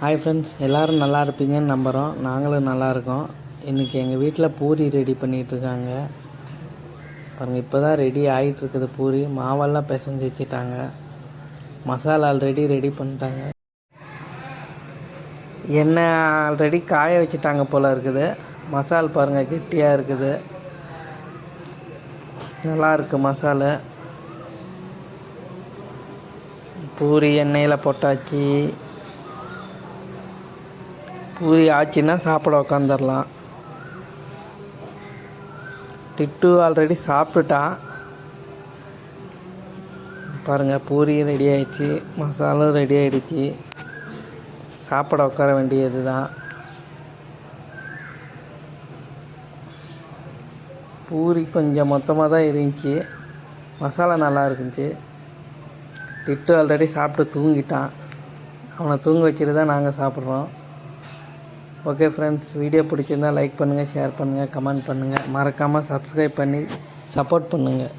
Hi friends எல்லோரும் நல்லா இருப்பீங்கன்னு நம்புகிறோம் நாங்களும் நல்லா இருக்கோம். இன்றைக்கி எங்கள் வீட்டில் பூரி ரெடி பண்ணிகிட்ருக்காங்க பாருங்கள் இப்போ தான் ரெடி ஆகிட்டு இருக்குது பூரி. மாவெல்லாம் பிசைஞ்சு வச்சுட்டாங்க. மசாலா ஆல்ரெடி ரெடி பண்ணிட்டாங்க. எண்ணெய் ஆல்ரெடி காய வச்சுட்டாங்க போல் இருக்குது. மசால் பாருங்கள் கெட்டியாக இருக்குது. நல்லா இருக்குது மசாலா. பூரி எண்ணெயில் போட்டாச்சு. பூரி ஆச்சுன்னா சாப்பிட உக்காந்துடலாம் டிட்டு ஆல்ரெடி சாப்பிட்டுட்டான். பாருங்கள் பூரியும் ரெடி ஆயிடுச்சு. மசாலும் ரெடி ஆகிடுச்சு சாப்பிட உட்கார வேண்டியது தான் பூரி கொஞ்சம் மொத்தமாக தான் இருந்துச்சு. மசாலா நல்லா இருந்துச்சு. டிட்டு ஆல்ரெடி சாப்பிட்டு தூங்கிட்டான். அவனை தூங்க வச்சுட்டு தான் நாங்கள் சாப்பிட்றோம். ஓகே ஃப்ரெண்ட்ஸ் வீடியோ பிடிச்சிருந்தா லைக் பண்ணுங்கள் ஷேர் பண்ணுங்கள் கமெண்ட் பண்ணுங்கள் மறக்காமல் சப்ஸ்கிரைப் பண்ணி சப்போர்ட் பண்ணுங்கள்